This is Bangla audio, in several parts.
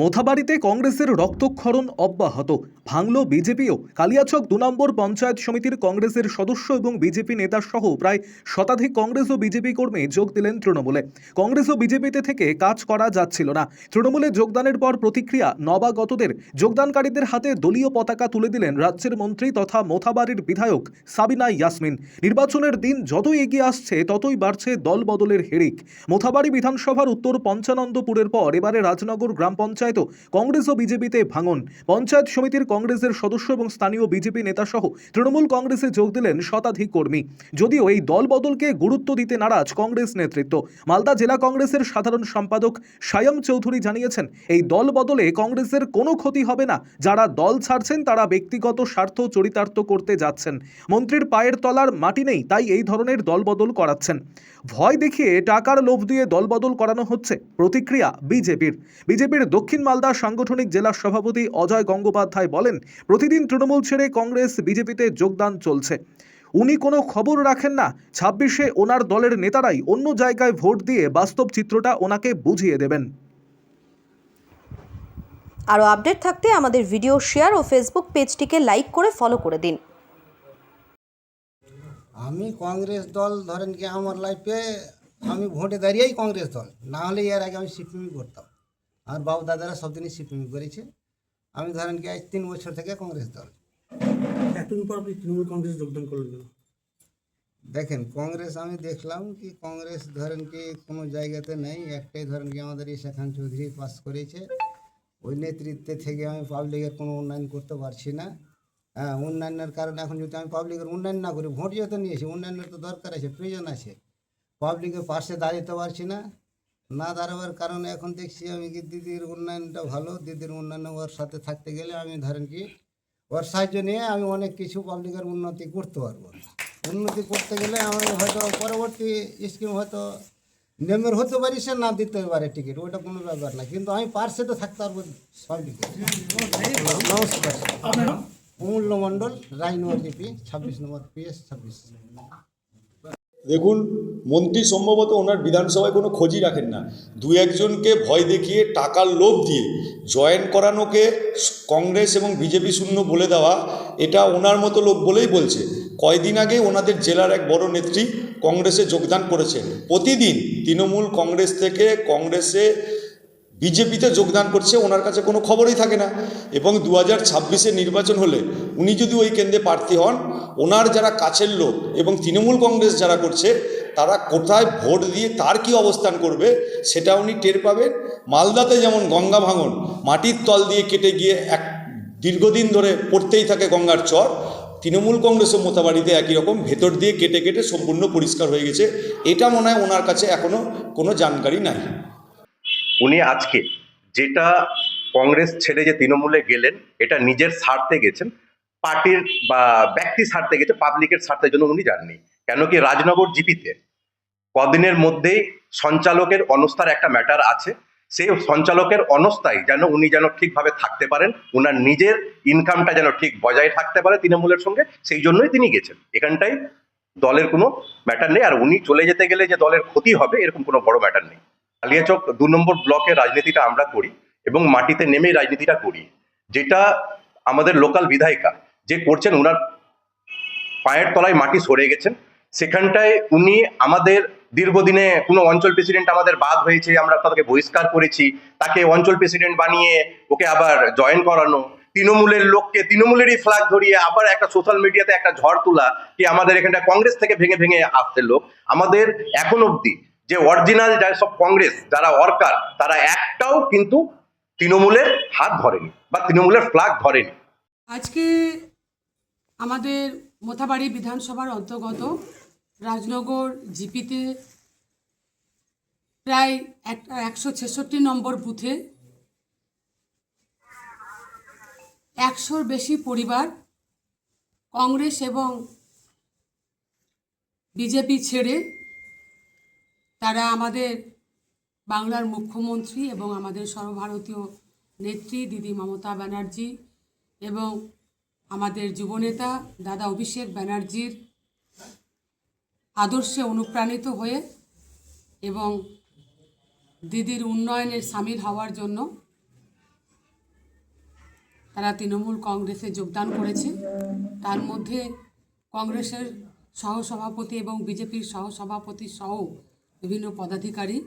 মোথাবাড়িতে কংগ্রেসের রক্তক্ষরণ অব্যাহত। ভাঙল বিজেপিও। কালিয়াচক দু নম্বর পঞ্চায়েত সমিতির কংগ্রেসের সদস্য এবং বিজেপি নেতা সহ প্রায় শতাধিক কংগ্রেস ও বিজেপি কর্মী যোগ দিলেন তৃণমূলে। কংগ্রেস ও বিজেপিতে থেকে কাজ করা যাচ্ছিল না। তৃণমূলে যোগদানের পর প্রতিক্রিয়া নবাগতদের। যোগদানকারীদের হাতে দলীয় পতাকা তুলে দিলেন রাজ্যের মন্ত্রী তথা মোথাবাড়ির বিধায়ক সাবিনা ইয়াসমিন। নির্বাচনের দিন যতই এগিয়ে আসছে, ততই বাড়ছে দল বদলের হেরিক। মোথাবাড়ি বিধানসভার উত্তর পঞ্চানন্দপুরের পর এবারে রাজনগর গ্রাম পঞ্চায়েতও কংগ্রেস ও বিজেপিতে ভাঙন। পঞ্চায়েত সমিতির কংগ্রেসের সদস্য এবং স্থানীয় বিজেপি নেতাসহ তৃণমূল কংগ্রেসে যোগ দিলেন শতাধিক কর্মী। যদিও এই দল বদলকে গুরুত্ব দিতে নারাজ কংগ্রেস নেতৃত্ব। মালদা জেলা কংগ্রেসের সাধারণ সম্পাদক সায়ম চৌধুরী জানিয়েছেন, এই দল বদলে কংগ্রেসের কোনো ক্ষতি হবে না। যারা দল ছাড়ছেন, তারা ব্যক্তিগত স্বার্থ চরিতার্থ করতে যাচ্ছেন। মন্ত্রীর পায়ের তলার মাটি নেই, তাই এই ধরনের দলবদল করাচ্ছেন। ভয় দেখিয়ে টাকার লোভ দিয়ে দলবদল করানো হচ্ছে। প্রতিক্রিয়া বিজেপির। বিজেপির দক্ষিণ মালদা সাংগঠনিক জেলা সভাপতি অজয় গঙ্গোপাধ্যায় বলেন প্রতিদিন তৃণমূল ছেড়ে কংগ্রেস বিজেপিতে যোগদান চলছে। উনি কোনো খবর রাখেন না। ছাব্বিশে ওনার দলের নেতারাই অন্য জায়গায় ভোট দিয়ে বাস্তব চিত্রটা ওনাকে বুঝিয়ে দেবেন। আরও আপডেট থাকতে আমাদের ভিডিও শেয়ার ও ফেসবুক পেজটিকে লাইক করে ফলো করে দিন। আমি কংগ্রেস দল ধরেন কি আমার লাইফে আমি ভোটে দাঁড়িয়েই কংগ্রেস দল। না হলে এর আগে আমি সিপিএমই করতাম। আমার বাবু দাদারা সব দিনই সিপিএমই করেছে। আমি ধরেন কি আজ তিন বছর থেকে কংগ্রেস দল। এতদিন পর আপনি তৃণমূল কংগ্রেসে যোগদান করলেন দেখেন কংগ্রেস আমি দেখলাম কি কংগ্রেস ধরেন কি কোনো জায়গাতে নেই। একটাই ধরেন কি আমাদের ঈশা খান চৌধুরী পাস করেছে। ওই নেতৃত্বে থেকে আমি পাবলিকের কোনো উন্নয়ন করতে পারছি না। হ্যাঁ উন্নয়নের কারণে এখন যদি আমি পাবলিকের উন্নয়ন না করি ভোট যেহেতু নিয়েছি উন্নয়নের তো দরকার আছে প্রয়োজন আছে। পাবলিকের পাশে দাঁড়াতে পারছি না। না দাঁড়াবার কারণে এখন দেখছি আমি কি দিদির উন্নয়নটা ভালো দিদির উন্নয়ন ওর সাথে থাকতে গেলে আমি ধরেন কি ওর সাহায্য নিয়ে আমি অনেক কিছু পাবলিকের উন্নতি করতে পারব। উন্নতি করতে গেলে আমি হয়তো পরবর্তী স্কিম হয়তো নেমের হতে পারি সে না দিতে পারে টিকিট ওটা কোনো ব্যাপার না। কিন্তু আমি পার্সে তো থাকতে পারব পাবলিকে নমস্কার। অমূল্য মণ্ডল রাজনগর জিপি ছাব্বিশ নম্বর পিএস ছাব্বিশ। দেখুন, মন্ত্রী সম্ভবত ওনার বিধানসভায় কোনো খোঁজই রাখেন না। দু একজনকে ভয় দেখিয়ে, টাকার লোভ দিয়ে জয়েন করানোকে কংগ্রেস এবং বিজেপি শূন্য বলে দেওয়া, এটা ওনার মতো লোক বলেই বলছে। কয়দিন আগে ওনাদের জেলার এক বড় নেত্রী কংগ্রেসে যোগদান করেছেন। প্রতিদিন তৃণমূল কংগ্রেস থেকে কংগ্রেসে বিজেপিতে যোগদান করছে, ওনার কাছে কোনো খবরই থাকে না। এবং দু হাজার নির্বাচন হলে উনি যদি ওই কেন্দ্রে প্রার্থী হন, ওনার যারা কাছের লোক এবং তৃণমূল কংগ্রেস যারা করছে, তারা কোথায় ভোট দিয়ে তার কি অবস্থান করবে, সেটা উনি টের পাবেন। মালদাতে যেমন গঙ্গা ভাঙন, মাটির তল দিয়ে কেটে গিয়ে এক দীর্ঘদিন ধরে পড়তেই থাকে গঙ্গার চর, তৃণমূল কংগ্রেস ও মোতাবাড়িতে একই রকম ভেতর দিয়ে কেটে কেটে সম্পূর্ণ পরিষ্কার হয়ে গেছে। এটা মনে হয় ওনার কাছে এখনও কোনো জানকারি নাই। উনি আজকে যেটা কংগ্রেস ছেড়ে যে তৃণমূলে গেলেন, এটা নিজের স্বার্থে গেছেন, পার্টির বা ব্যক্তি স্বার্থে গেছে পাবলিকের স্বার্থের জন্য উনি যাননি। কেন কি রাজনগর জিপিতে কদিনের মধ্যেই সঞ্চালকের অনস্থার একটা ম্যাটার আছে। সেই সঞ্চালকের অনস্থায় যেন উনি যেন ঠিকভাবে থাকতে পারেন ওনার নিজের ইনকামটা যেন ঠিক বজায় থাকতে পারে তৃণমূলের সঙ্গে, সেই জন্যই তিনি গেছেন। এখানটাই দলের কোনো ম্যাটার নেই, আর উনি চলে যেতে গেলে যে দলের ক্ষতি হবে, এরকম কোনো বড় ম্যাটার নেই। কালিয়াচক দু নম্বর ব্লকে রাজনীতিটা আমরা করি এবং মাটিতে নেমেই রাজনীতিটা করি। যেটা আমাদের লোকাল বিধায়িকা যে করছেন ওনার পায়ের তলায় মাটি সরে গেছেন সেখানটায় উনি আমাদের দীর্ঘদিনে কোনো অঞ্চল প্রেসিডেন্ট আমাদের বাদ হয়েছে, আমরা তাকে বহিষ্কার করেছি, তাকে অঞ্চল প্রেসিডেন্ট বানিয়ে ওকে আবার জয়েন করানো। তৃণমূলের লোককে, তৃণমূলেরই ফ্ল্যাগ ধরিয়ে আবার একটা সোশ্যাল মিডিয়াতে একটা ঝড় তোলা, কি আমাদের এখানটা কংগ্রেস থেকে ভেঙে ভেঙে আসছে লোক। আমাদের এখন অবধি যে অরিজিনাল যারা সব কংগ্রেস, যারা ওয়ার্কার, তারা একটাও কিন্তু তৃণমূলের হাত ধরেনি বা তৃণমূলের ফ্ল্যাগ ধরেনি। আজকে আমাদের মোথাবাড়ি বিধানসভার অন্তর্গত রাজনগর জিপিতে প্রায় এক, একশো ছেষট্টি নম্বর বুথে একশোর বেশি পরিবার কংগ্রেস এবং বিজেপি ছেড়ে তারা আমাদের বাংলার মুখ্যমন্ত্রী এবং আমাদের সর্বভারতীয় নেত্রী দিদি মমতা ব্যানার্জি এবং আমাদের যুবনেতা দাদা অভিষেক ব্যানার্জির আদর্শে অনুপ্রাণিত হয়ে এবং দিদির উন্নয়নের সামিল হওয়ার জন্য তারা তৃণমূল কংগ্রেসে যোগদান করেছে। তার মধ্যে কংগ্রেসের সহসভাপতি এবং বিজেপির সহসভাপতি সহ বিভিন্ন পদাধিকারী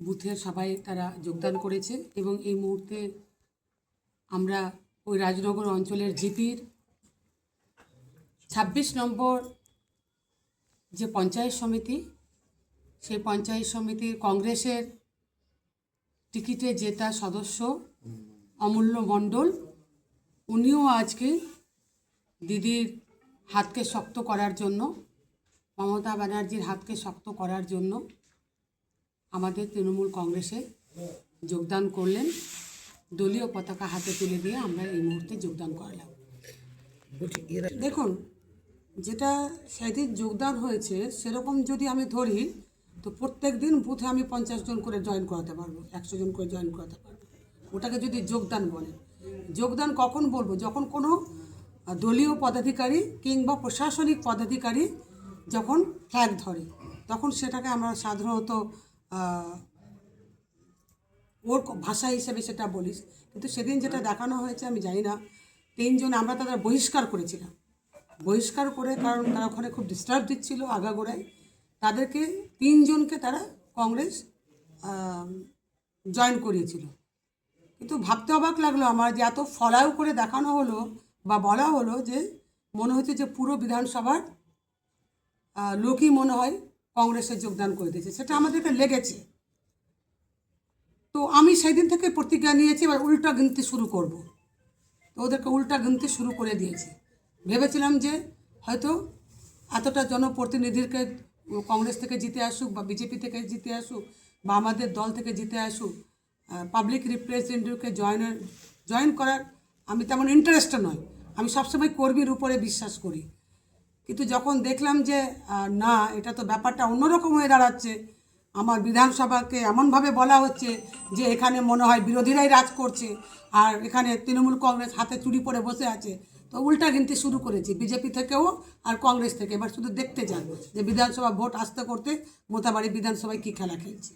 বুথের সবাই তারা যোগদান করেছে এবং এই মুহূর্তে আমরা ওই রাজনগর অঞ্চলের জিপির ছাব্বিশ নম্বর যে পঞ্চায়েত সমিতি, সেই পঞ্চায়েত সমিতির কংগ্রেসের টিকিটে জেতা সদস্য অমূল্য মণ্ডল, উনিও আজকে দিদির হাতকে শক্ত করার জন্য মমতা ব্যানার্জির হাতকে শক্ত করার জন্য আমাদের তৃণমূল কংগ্রেসে যোগদান করলেন। দলীয় পতাকা হাতে তুলে দিয়ে আমরা এই মুহূর্তে যোগদান করলাম। দেখুন, যেটা সেদিন যোগদান হয়েছে, সেরকম যদি আমি ধরি, তো প্রত্যেক দিন বুথে আমি পঞ্চাশ জন করে জয়েন করাতে পারব, একশো জন করে জয়েন করাতে পারব। ওটাকে যদি যোগদান বলে যোগদান কখন বলব? যখন কোনো দলীয় পদাধিকারী কিংবা প্রশাসনিক পদাধিকারী যখন ফ্ল্যাগ ধরে, তখন সেটাকে আমরা সাধারণত ওর ভাষা হিসেবে সেটা বলিস কিন্তু সেদিন যেটা দেখানো হয়েছে, আমি জানি না, তিনজন আমরা তাদের বহিষ্কার করেছিলাম। বহিষ্কার করে কারণ তারা ওখানে খুব ডিস্টার্ব দিচ্ছিল আগাগোড়ায় তাদেরকে তিনজনকে তারা কংগ্রেস জয়েন করিয়েছিল। কিন্তু ভাবতে অবাক লাগল আমার যে এত ফলাও করে দেখানো হলো বা বলা হলো যে মনে হচ্ছে যে পুরো বিধানসভার লোকই মনে হয় কংগ্রেসে যোগদান করে দিয়েছে। সেটা আমাদেরকে লেগেছে। তো আমি সেই দিন থেকে প্রতিজ্ঞা নিয়েছি, এবার উল্টা গিনতে শুরু করব। তো ওদেরকে উল্টা গিনতে শুরু করে দিয়েছি। ভেবেছিলাম যে হয়তো এতটা জনপ্রতিনিধিকে কংগ্রেস থেকে জিতে আসুক বা বিজেপি থেকে জিতে আসুক বা আমাদের দল থেকে জিতে আসুক পাবলিক রিপ্রেজেন্টেটিভকে জয়েনের জয়েন করার আমি তেমন ইন্টারেস্ট নয়। আমি সবসময় কর্মীর উপরে বিশ্বাস করি। কিন্তু যখন দেখলাম যে না, এটা তো ব্যাপারটা অন্যরকম হয়ে দাঁড়াচ্ছে, আমার বিধানসভাকে এমনভাবে বলা হচ্ছে যে, এখানে মনে হয় বিরোধীরাই রাজ করছে, আর এখানে তৃণমূল কংগ্রেস হাতে চুরি পরে বসে আছে, তো উল্টা গিনতে শুরু করেছি, বিজেপি থেকেও আর কংগ্রেস থেকে। এবার শুধু দেখতে যান যে, বিধানসভা ভোট আসতে করতে মোতাবাড়ি বিধানসভায় কী খেলা খেলছে।